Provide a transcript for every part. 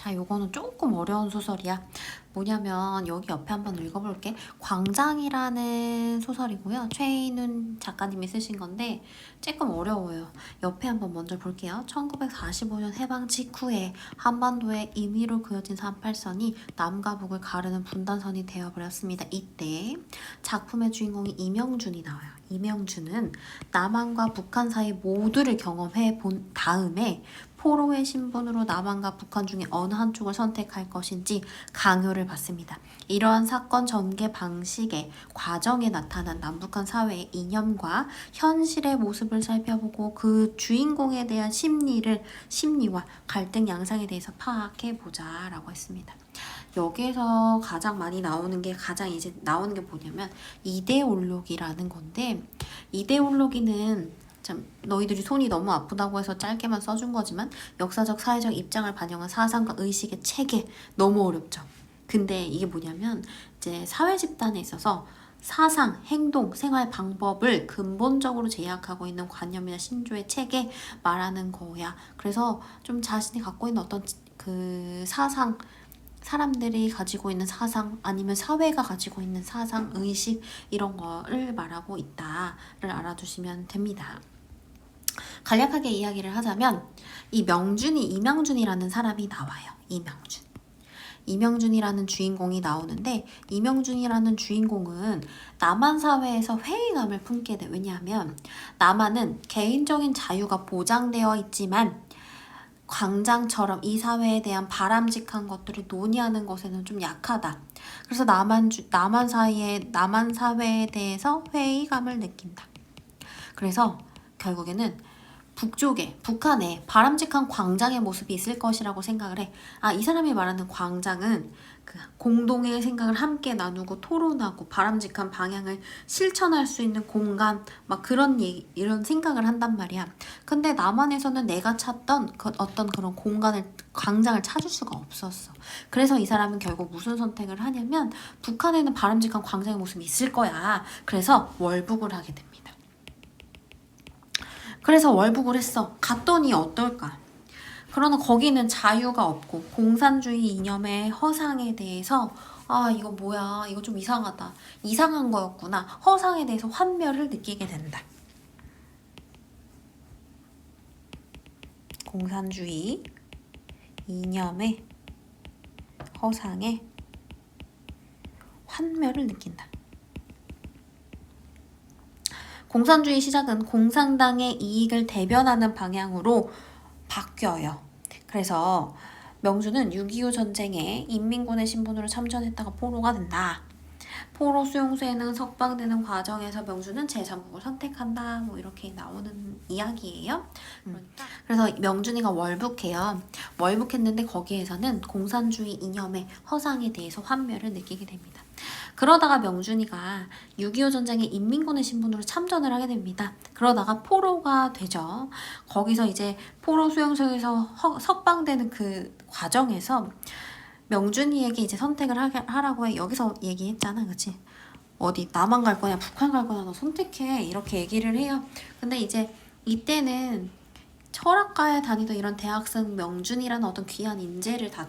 자, 요거는 조금 어려운 소설이야. 뭐냐면 여기 옆에 한번 읽어볼게. 광장이라는 소설이고요. 최인훈 작가님이 쓰신 건데 조금 어려워요. 옆에 한번 먼저 볼게요. 1945년 해방 직후에 한반도에 임의로 그어진 38선이 남과 북을 가르는 분단선이 되어버렸습니다. 이때 작품의 주인공이 이명준이 나와요. 이명준은 남한과 북한 사이 모두를 경험해 본 다음에 포로의 신분으로 남한과 북한 중에 어느 한쪽을 선택할 것인지 강요를 받습니다. 이러한 사건 전개 방식의 과정에 나타난 남북한 사회의 이념과 현실의 모습을 살펴보고 그 주인공에 대한 심리를 심리와 갈등 양상에 대해서 파악해 보자라고 했습니다. 여기에서 가장 많이 나오는 게 가장 이제 나오는 게 뭐냐면 이데올로기라는 건데 이데올로기는 참 너희들이 손이 너무 아프다고 해서 짧게만 써준 거지만 역사적 사회적 입장을 반영한 사상과 의식의 체계 너무 어렵죠. 근데 이게 뭐냐면 이제 사회 집단에 있어서 사상, 행동, 생활 방법을 근본적으로 제약하고 있는 관념이나 신조의 체계 말하는 거야. 그래서 좀 자신이 갖고 있는 어떤 그 사상, 사람들이 가지고 있는 사상 아니면 사회가 가지고 있는 사상, 의식 이런 거를 말하고 있다를 알아두시면 됩니다. 간략하게 이야기를 하자면 이 명준이 이명준이라는 사람이 나와요. 이명준. 이명준이라는 주인공이 나오는데 이명준이라는 주인공은 남한 사회에서 회의감을 품게 돼. 왜냐하면 남한은 개인적인 자유가 보장되어 있지만 광장처럼 이 사회에 대한 바람직한 것들을 논의하는 것에는 좀 약하다. 그래서 남한 주, 남한 사이에 남한 사회에 대해서 회의감을 느낀다. 그래서 결국에는 북쪽에 북한에 바람직한 광장의 모습이 있을 것이라고 생각을 해. 아, 이 사람이 말하는 광장은 그 공동의 생각을 함께 나누고 토론하고 바람직한 방향을 실천할 수 있는 공간 막 그런 얘기, 이런 생각을 한단 말이야. 근데 남한에서는 내가 찾던 그 어떤 그런 공간을 광장을 찾을 수가 없었어. 그래서 이 사람은 결국 무슨 선택을 하냐면 북한에는 바람직한 광장의 모습이 있을 거야. 그래서 월북을 하게 됩니다. 그래서 월북을 했어. 갔더니 어떨까? 그러나 거기는 자유가 없고 공산주의 이념의 허상에 대해서 아 이거 뭐야 이거 좀 이상하다 이상한 거였구나 허상에 대해서 환멸을 느끼게 된다. 공산주의 이념의 허상에 환멸을 느낀다. 공산주의 시작은 공산당의 이익을 대변하는 방향으로 바뀌어요. 그래서 명주는 6.25 전쟁에 인민군의 신분으로 참전했다가 포로가 된다. 포로 수용소에는 석방되는 과정에서 명주는 제3국을 선택한다. 뭐 이렇게 나오는 이야기예요. 그래서 명준이가 월북해요. 월북했는데 거기에서는 공산주의 이념의 허상에 대해서 환멸을 느끼게 됩니다. 그러다가 명준이가 6.25 전쟁에 인민군의 신분으로 참전을 하게 됩니다. 그러다가 포로가 되죠. 거기서 이제 포로 수용소에서 허- 석방되는 그 과정에서 명준이에게 이제 선택을 하게, 하라고 해. 여기서 얘기했잖아, 그치? 어디 남한 갈 거냐, 북한 갈 거냐, 너 선택해. 이렇게 얘기를 해요. 근데 이제 이때는 철학과에 다니던 이런 대학생 명준이라는 어떤 귀한 인재를 다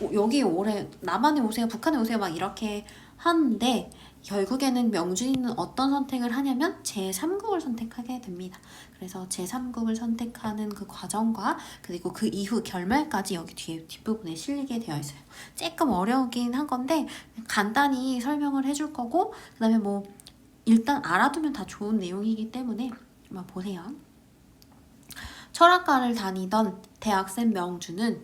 오- 여기 오래 남한에 오세요, 북한에 오세요, 막 이렇게 하는데 결국에는 명준이는 어떤 선택을 하냐면 제3국을 선택하게 됩니다. 그래서 제3국을 선택하는 그 과정과 그리고 그 이후 결말까지 여기 뒤에 뒷부분에 실리게 되어 있어요. 조금 어려우긴 한 건데 간단히 설명을 해줄 거고 그 다음에 뭐 일단 알아두면 다 좋은 내용이기 때문에 한번 보세요. 철학과를 다니던 대학생 명주는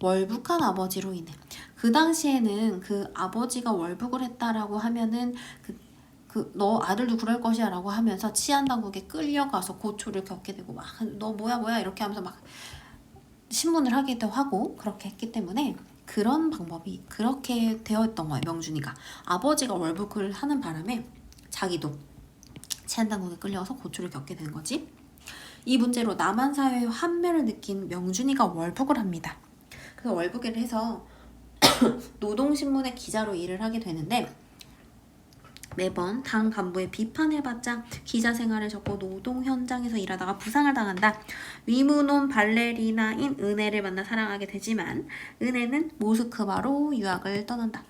월북한 아버지로 인해 그 당시에는 그 아버지가 월북을 했다라고 하면은 그 그 너 아들도 그럴 것이야 라고 하면서 치안 당국에 끌려가서 고초를 겪게 되고 막 너 뭐야 뭐야 이렇게 하면서 막 신문을 하기도 하고 그렇게 했기 때문에 그런 방법이 그렇게 되었던 거예요 명준이가 아버지가 월북을 하는 바람에 자기도 치안 당국에 끌려가서 고초를 겪게 된 거지 이 문제로 남한 사회의 환멸을 느낀 명준이가 월북을 합니다. 그래서 월북을 해서 노동신문의 기자로 일을 하게 되는데 매번 당 간부의 비판을 받자 기자 생활을 접고 노동 현장에서 일하다가 부상을 당한다. 위문온 발레리나인 은혜를 만나 사랑하게 되지만 은혜는 모스크바로 유학을 떠난다.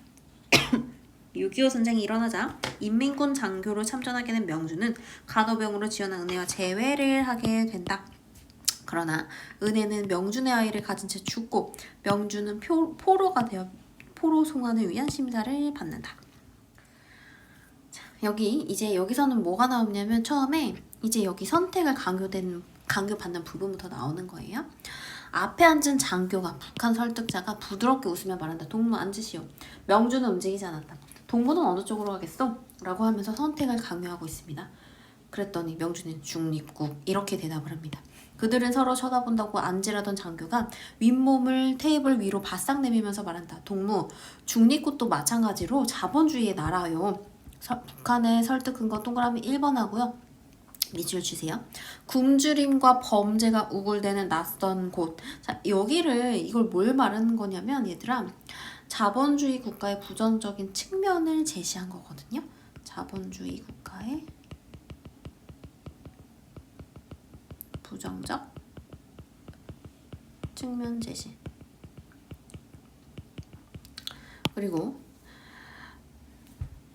6.25 전쟁이 일어나자 인민군 장교로 참전하게 된 명주는 간호병으로 지원한 은혜와 재회를 하게 된다. 그러나 은혜는 명준의 아이를 가진 채 죽고 명주는 표, 포로가 되어 포로 송환을 위한 심사를 받는다. 자, 여기 이제 여기서는 뭐가 나오냐면 처음에 이제 여기 선택을 강요된 강요받는 부분부터 나오는 거예요. 앞에 앉은 장교가 북한 설득자가 부드럽게 웃으며 말한다. 동무 앉으시오. 명주는 움직이지 않았다. 동무는 어느 쪽으로 가겠어? 라고 하면서 선택을 강요하고 있습니다. 그랬더니 명주는 중립국 이렇게 대답을 합니다. 그들은 서로 쳐다본다고 안지라던 장교가 윗몸을 테이블 위로 바싹 내밀면서 말한다. 동무, 중립국도 마찬가지로 자본주의의 나라요. 서- 북한의 설득 근거 동그라미 1번 하고요. 밑줄 치세요. 굶주림과 범죄가 우글대는 낯선 곳. 자, 여기를 이걸 뭘 말하는 거냐면 얘들아 자본주의 국가의 부정적인 측면을 제시한 거거든요. 자본주의 국가의 부정적 측면 제시. 그리고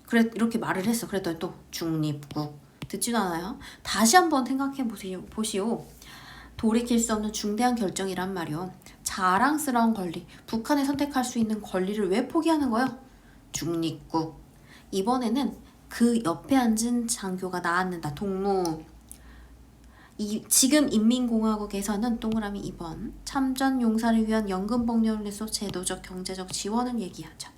그래 이렇게 말을 했어. 그랬더니 또 중립국 듣지도 않아요. 다시 한번 생각해 보세요. 보시오. 돌이킬 수 없는 중대한 결정이란 말이오. 자랑스러운 권리, 북한이 선택할 수 있는 권리를 왜 포기하는 거요? 중립국. 이번에는 그 옆에 앉은 장교가 나앉는다. 동무. 이, 지금 인민공화국에서는 동그라미 2번 참전 용사를 위한 연금 복리를 내서 제도적 경제적 지원을 얘기하죠.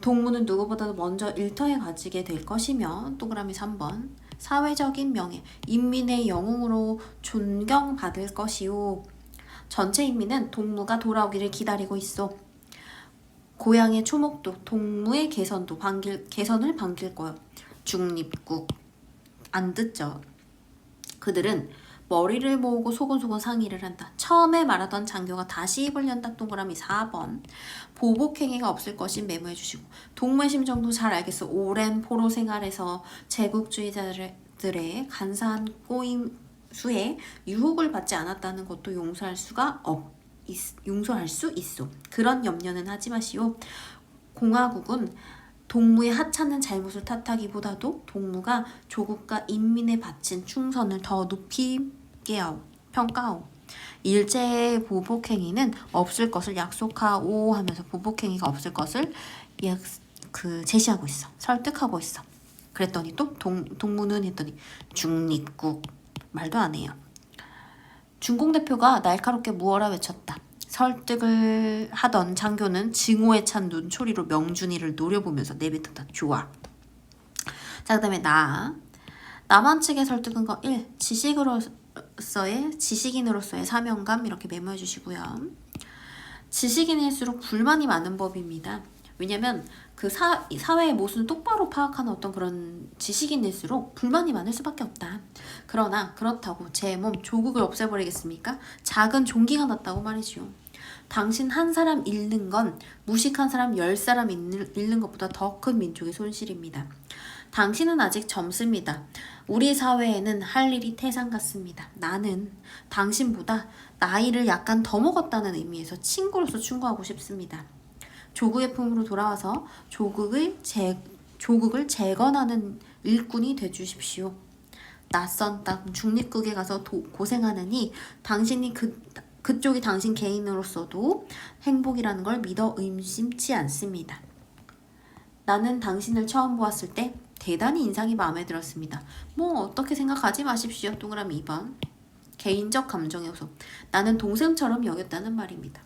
동무는 누구보다도 먼저 일터에 가지게 될 것이며 동그라미 3번 사회적인 명예, 인민의 영웅으로 존경받을 것이오. 전체 인민은 동무가 돌아오기를 기다리고 있어. 고향의 초목도 동무의 개선도 반길, 개선을 반길 거요. 중립국 안 듣죠. 그들은 머리를 모으고 소곤소곤 상의를 한다. 처음에 말하던 장교가 다시 입을 연다 동그라미 4번. 보복행위가 없을 것인 메모해 주시고 동무의 심정도 잘 알겠어. 오랜 포로 생활에서 제국주의자들의 간사한 꼬임 수에 유혹을 받지 않았다는 것도 용서할 수가 없 있- 용서할 수 있어. 그런 염려는 하지 마시오. 공화국은 동무의 하찮은 잘못을 탓하기보다도 동무가 조국과 인민에 바친 충선을 더 높이게 하오, 평가하오. 일제의 보복행위는 없을 것을 약속하오 하면서 보복행위가 없을 것을 약, 그 제시하고 있어. 설득하고 있어. 그랬더니 또 동, 동무는 했더니 중립국 말도 안 해요. 중공 대표가 날카롭게 무어라 외쳤다. 설득을 하던 장교는 증오에 찬 눈초리로 명준이를 노려보면서 내뱉었다. 좋아. 자, 그 다음에 나. 남한 측의 설득은 거 1. 지식으로서의, 지식인으로서의 사명감 이렇게 메모해 주시고요. 지식인일수록 불만이 많은 법입니다. 왜냐면 그 사, 이 사회의 모순을 똑바로 파악하는 어떤 그런 지식인일수록 불만이 많을 수밖에 없다. 그러나 그렇다고 제 몸 조국을 없애버리겠습니까? 작은 종기가 났다고 말이지요. 당신 한 사람 잃는 건 무식한 사람 열 사람 잃는, 것보다 더 큰 민족의 손실입니다. 당신은 아직 젊습니다. 우리 사회에는 할 일이 태산 같습니다. 나는 당신보다 나이를 약간 더 먹었다는 의미에서 친구로서 충고하고 싶습니다. 조국의 품으로 돌아와서 조국을 재, 조국을 재건하는 일꾼이 되주십시오. 낯선 땅 중립국에 가서 도, 고생하느니 당신이 그 그쪽이 당신 개인으로서도 행복이라는 걸 믿어 의심치 않습니다. 나는 당신을 처음 보았을 때 대단히 인상이 마음에 들었습니다. 뭐 어떻게 생각하지 마십시오. 동그라미 2번. 개인적 감정 요소. 나는 동생처럼 여겼다는 말입니다.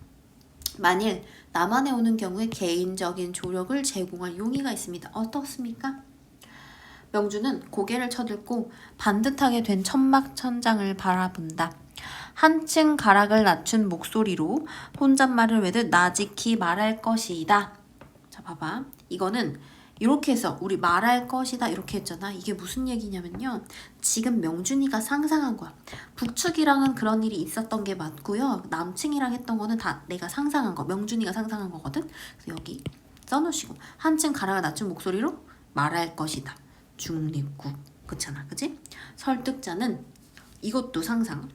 만일 남한에 오는 경우에 개인적인 조력을 제공할 용의가 있습니다. 어떻습니까? 명주는 고개를 쳐들고 반듯하게 된 천막 천장을 바라본다. 한층 가락을 낮춘 목소리로 혼잣말을 외듯 나지키 말할 것이다. 자, 봐봐. 이거는 이렇게 해서 우리 말할 것이다 이렇게 했잖아. 이게 무슨 얘기냐면요. 지금 명준이가 상상한 거야. 북측이랑은 그런 일이 있었던 게 맞고요. 남층이랑 했던 거는 다 내가 상상한 거. 명준이가 상상한 거거든. 그래서 여기 써놓으시고 한층 가라가 낮춘 목소리로 말할 것이다. 중립국 그렇잖아, 그지? 설득자는 이것도 상상.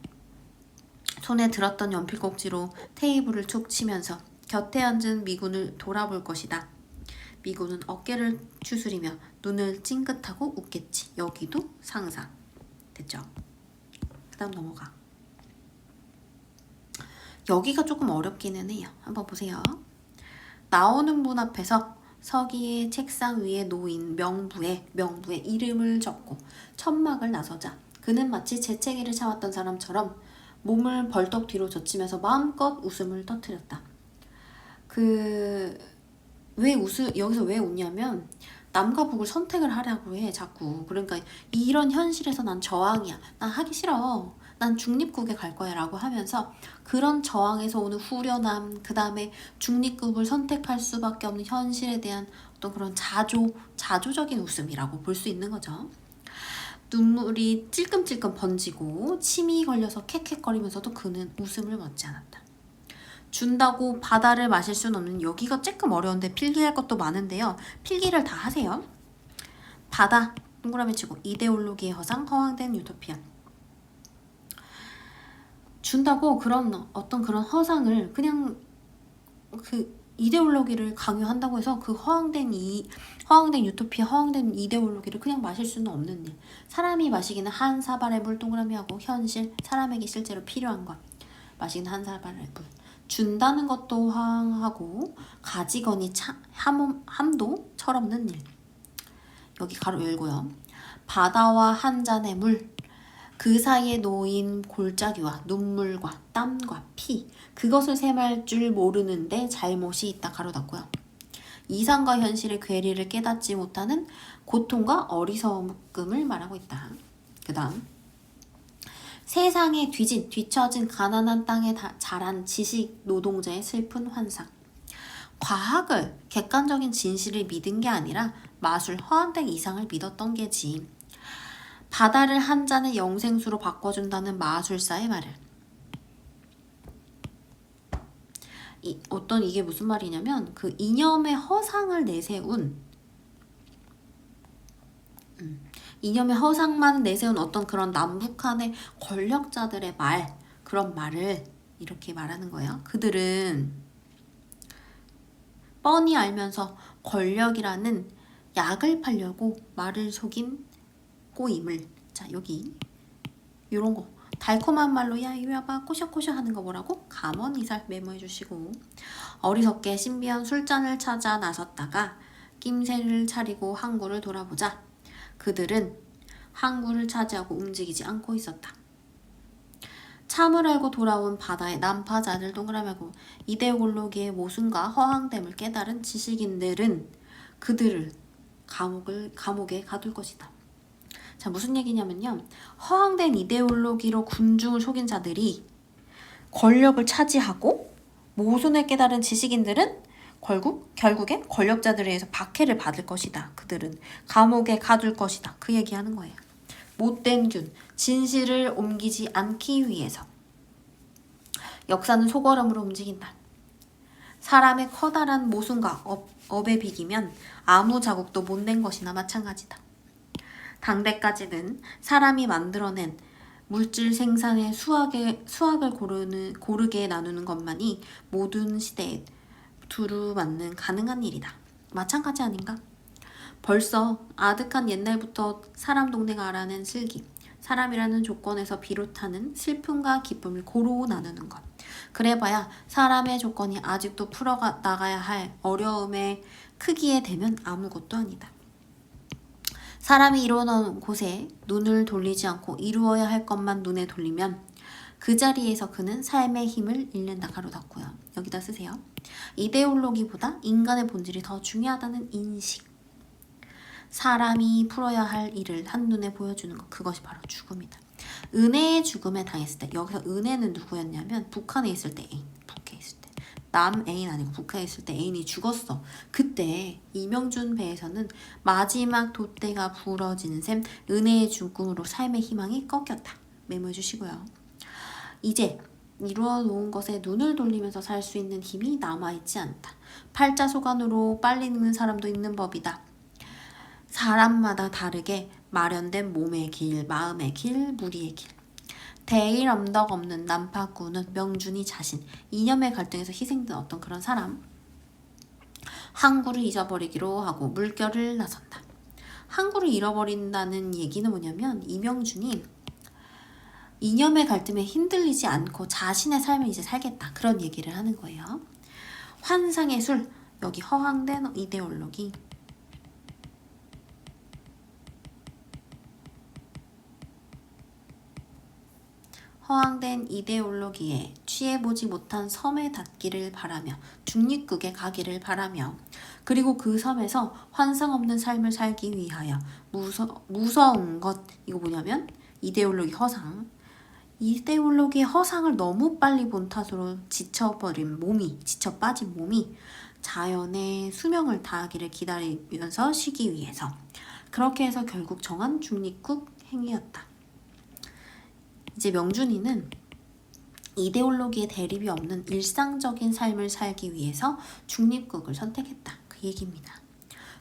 손에 들었던 연필 꼭지로 테이블을 툭 치면서 곁에 앉은 미군을 돌아볼 것이다. 미군은 어깨를 추스리며 눈을 찡긋하고 웃겠지. 여기도 상상. 됐죠? 그 다음 넘어가. 여기가 조금 어렵기는 해요. 한번 보세요. 나오는 문 앞에서 서기의 책상 위에 놓인 명부에 명부에 이름을 적고 천막을 나서자 그는 마치 재채기를 참았던 사람처럼 몸을 벌떡 뒤로 젖히면서 마음껏 웃음을 터뜨렸다. 그 왜 웃으 여기서 왜 웃냐면 남과 북을 선택을 하려고 해 자꾸. 그러니까 이런 현실에서 난 저항이야. 난 하기 싫어. 난 중립국에 갈 거야 라고 하면서 그런 저항에서 오는 후련함 그 다음에 중립국을 선택할 수밖에 없는 현실에 대한 어떤 그런 자조 자조적인 웃음이라고 볼 수 있는 거죠 눈물이 찔끔찔끔 번지고 침이 걸려서 캑캑거리면서도 그는 웃음을 멈지 않았다 준다고 바다를 마실 수는 없는 여기가 조금 어려운데 필기할 것도 많은데요. 필기를 다 하세요. 바다 동그라미 치고 이데올로기의 허상 허황된 유토피아. 준다고 그런 어떤 그런 허상을 그냥 그 이데올로기를 강요한다고 해서 그 허황된 이 허황된 유토피아 허황된 이데올로기를 그냥 마실 수는 없는 일. 사람이 마시기는 한 사발의 물 동그라미하고 현실 사람에게 실제로 필요한 것 마시기는 한 사발의 물. 준다는 것도 황하고 가지거니 차, 함, 함도 철없는 일. 여기 가로 열고요. 바다와 한 잔의 물. 그 사이에 놓인 골짜기와 눈물과 땀과 피. 그것을 셈할 줄 모르는데 잘못이 있다 가로 닫고요. 이상과 현실의 괴리를 깨닫지 못하는 고통과 어리석음을 말하고 있다. 그 다음 세상에 뒤진 뒤처진 가난한 땅에 다- 자란 지식 노동자의 슬픈 환상. 과학을 객관적인 진실을 믿은 게 아니라 마술 허황된 이상을 믿었던 게지. 바다를 한 잔의 영생수로 바꿔준다는 마술사의 말을. 이, 어떤 이게 무슨 말이냐면 그 이념의 허상을 내세운 이념의 허상만 내세운 어떤 그런 남북한의 권력자들의 말 그런 말을 이렇게 말하는 거예요. 그들은 뻔히 알면서 권력이라는 약을 팔려고 말을 속인 꼬임을 자 여기 요런 거 달콤한 말로 야 이리 와봐 꼬셔꼬셔 하는 거 뭐라고? 감언이살 메모해 주시고 어리석게 신비한 술잔을 찾아 나섰다가 낌새를 차리고 항구를 돌아보자 그들은 항구를 차지하고 움직이지 않고 있었다. 참을 알고 돌아온 바다의 난파자들 동그라미하고 이데올로기의 모순과 허황됨을 깨달은 지식인들은 그들을 감옥을 감옥에 가둘 것이다. 자 무슨 얘기냐면요. 허황된 이데올로기로 군중을 속인 자들이 권력을 차지하고 모순을 깨달은 지식인들은 결국 결국에 권력자들에 의해서 박해를 받을 것이다. 그들은 감옥에 가둘 것이다. 그 얘기하는 거예요. 못된 균, 진실을 옮기지 않기 위해서 역사는 속얼음으로 움직인다. 사람의 커다란 모순과 업, 업에 비기면 아무 자국도 못 낸 것이나 마찬가지다. 당대까지는 사람이 만들어낸 물질 생산의 수학의, 수학을 고르는, 고르게 나누는 것만이 모든 시대에 두루 맞는 가능한 일이다. 마찬가지 아닌가? 벌써 아득한 옛날부터 사람 동네가 알아낸 슬기, 사람이라는 조건에서 비롯하는 슬픔과 기쁨을 고루 나누는 것. 그래봐야 사람의 조건이 아직도 풀어 나가야 할 어려움의 크기에 되면 아무것도 아니다. 사람이 이루어놓은 곳에 눈을 돌리지 않고 이루어야 할 것만 눈에 돌리면 그 자리에서 그는 삶의 힘을 잃는다 가로 닫고요. 여기다 쓰세요. 이데올로기보다 인간의 본질이 더 중요하다는 인식. 사람이 풀어야 할 일을 한눈에 보여주는 것 그것이 바로 죽음이다. 은혜의 죽음에 당했을 때 여기서 은혜는 누구였냐면 북한에 있을 때 애인 남 애인 아니고 북한에 있을 때 애인이 죽었어. 그때 이명준 배에서는 마지막 돛대가 부러지는 셈 은혜의 죽음으로 삶의 희망이 꺾였다. 메모해 주시고요. 이제 이루어 놓은 것에 눈을 돌리면서 살 수 있는 힘이 남아있지 않다. 팔자소관으로 빨리 늙는 사람도 있는 법이다. 사람마다 다르게 마련된 몸의 길, 마음의 길, 무리의 길. 대일 엄덕 없는 난파구는 명준이 자신, 이념의 갈등에서 희생된 어떤 그런 사람. 항구를 잊어버리기로 하고 물결을 나선다. 항구를 잃어버린다는 얘기는 뭐냐면 이명준이 이념의 갈등에 흔들리지 않고 자신의 삶을 이제 살겠다 그런 얘기를 하는 거예요. 환상의 술 여기 허황된 이데올로기 허황된 이데올로기에 취해보지 못한 섬에 닿기를 바라며 중립국에 가기를 바라며 그리고 그 섬에서 환상 없는 삶을 살기 위하여 무서, 무서운 것 이거 뭐냐면 이데올로기 허상 이데올로기의 허상을 너무 빨리 본 탓으로 지쳐버린 몸이 지쳐 빠진 몸이 자연의 수명을 다하기를 기다리면서 쉬기 위해서 그렇게 해서 결국 정한 중립국 행위였다. 이제 명준이는 이데올로기의 대립이 없는 일상적인 삶을 살기 위해서 중립국을 선택했다. 그 얘기입니다.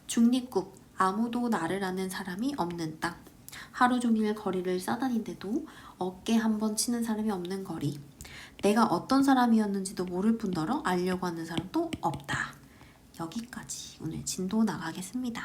중립국, 아무도 나를 아는 사람이 없는 땅. 하루 종일 거리를 싸다닌데도 어깨 한 번 치는 사람이 없는 거리. 내가 어떤 사람이었는지도 모를 뿐더러 알려고 하는 사람도 없다. 여기까지 오늘 진도 나가겠습니다.